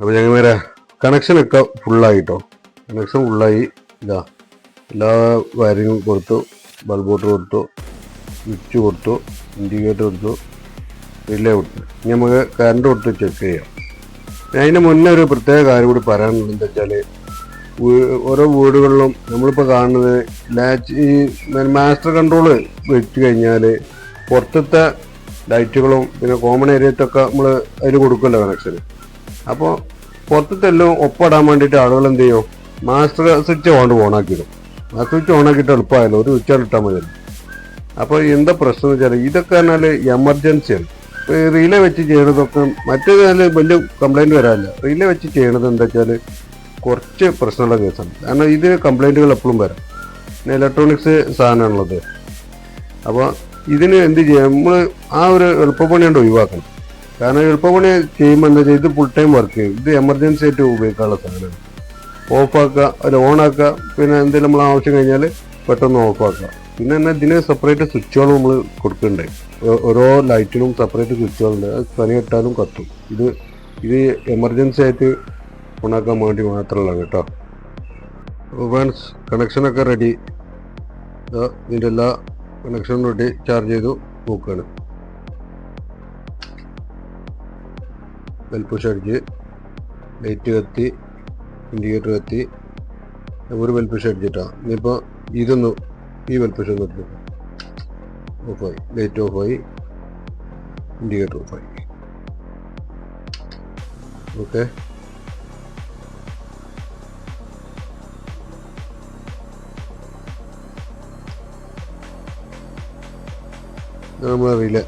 അപ്പോൾ ഞങ്ങൾ വരെ കണക്ഷനൊക്കെ ഫുള്ളായിട്ടോ കണക്ഷൻ ഫുള്ളായി ഇതാ. എല്ലാ വയറിങ്ങും കൊടുത്തു ബൾബോട്ട് കൊടുത്തു സ്വിച്ച് കൊടുത്തു ഇൻഡിക്കേറ്റർ കൊടുത്തു റിലേ കൊടുത്തു. ഇനി നമുക്ക് കറണ്ട് കൊടുത്ത് ചെക്ക് ചെയ്യാം. അതിന് മുന്നേ ഒരു പ്രത്യേക കാര്യം കൂടി പറയാനുള്ളത് എന്താ വെച്ചാൽ ഓരോ വീടുകളിലും നമ്മളിപ്പോൾ കാണുന്നത് ലാച്ച് ഈ മാസ്റ്റർ കൺട്രോൾ വെച്ച് കഴിഞ്ഞാൽ പുറത്തത്തെ ലൈറ്റുകളും പിന്നെ കോമൺ ഏരിയത്തൊക്കെ നമ്മൾ അതിൽ കൊടുക്കുമല്ലോ കണക്ഷൻ അപ്പോൾ പുറത്തെല്ലാം ഒപ്പിടാൻ വേണ്ടിയിട്ട് ആളുകൾ എന്ത് ചെയ്യും? മാസ്റ്റർ സ്വിച്ച് കൊണ്ട് ഓണാക്കിയിടും. മാസ്റ്റർ സ്വിച്ച് ഓണാക്കിയിട്ട് എളുപ്പമായല്ലോ. ഒരു സ്വിച്ച് ഇട്ടാൽ മതി അപ്പോൾ എന്താ പ്രശ്നം എന്ന് വെച്ചാൽ ഇതൊക്കെ പറഞ്ഞാൽ എമർജൻസിയാണ് ഇപ്പോൾ റീലേ വെച്ച് ചെയ്യണതൊക്കെ മറ്റേത് വലിയ കംപ്ലൈന്റ് വരാനില്ല റീലേ വെച്ച് ചെയ്യണത് എന്താ വെച്ചാൽ കുറച്ച് പ്രശ്നമുള്ള കേസാണ്. കാരണം ഇതിന് കംപ്ലൈന്റുകൾ എപ്പോഴും വരാം. പിന്നെ ഇലക്ട്രോണിക്സ് സാധനമാണുള്ളത്. അപ്പോൾ ഇതിന് എന്ത് ചെയ്യാം? നമ്മൾ ആ ഒരു എളുപ്പപ്പണി കൊണ്ട് ഒഴിവാക്കണം. കാരണം എളുപ്പപ്പണി ചെയ്യുമ്പോൾ എന്താ വെച്ചാൽ ഇത് ഫുൾ ടൈം വർക്ക് ചെയ്യും ഇത് എമർജൻസി ആയിട്ട് ഉപയോഗിക്കാനുള്ള സാധനമാണ് ഓഫാക്കുക അല്ല ഓണാക്കുക പിന്നെ എന്തെങ്കിലും നമ്മൾ ആവശ്യം കഴിഞ്ഞാൽ പെട്ടെന്ന് ഓഫാക്കുക പിന്നെ തന്നെ ഇതിന് സെപ്പറേറ്റ് സ്വിച്ചുകൾ നമ്മൾ കൊടുക്കുന്നുണ്ട്. ഓരോ ലൈറ്റിനും സെപ്പറേറ്റ് സ്വിച്ചുകളുണ്ട് അത് പനി ഇട്ടാലും കത്തും. ഇത് ഇത് എമർജൻസി ആയിട്ട് ഓണാക്കാൻ വേണ്ടി മാത്രമുള്ളതാണ് കേട്ടോ. അപ്പോൾ കണക്ഷനൊക്കെ റെഡി ഇതിന്റെ എല്ലാ കണക്ഷനും റെഡി ചാർജ് ചെയ്തു നോക്കുകയാണ് ബെൽപുഷ് അടിച്ച് ലൈറ്റ് കത്തി ഇൻഡിക്കേറ്റർ കത്തി ഒരു ബെൽപുഷ് അടിച്ചിട്ടാണ് ഇനിയിപ്പോൾ ഇതൊന്ന് ഈ ബെൽപുഷ് ഒന്ന് എടുത്തു ഓഫായി ലൈറ്റ് ഓഫായി ഇൻഡിക്കേറ്റർ ഓഫായി ഓക്കെ നമ്മളെ റിലേ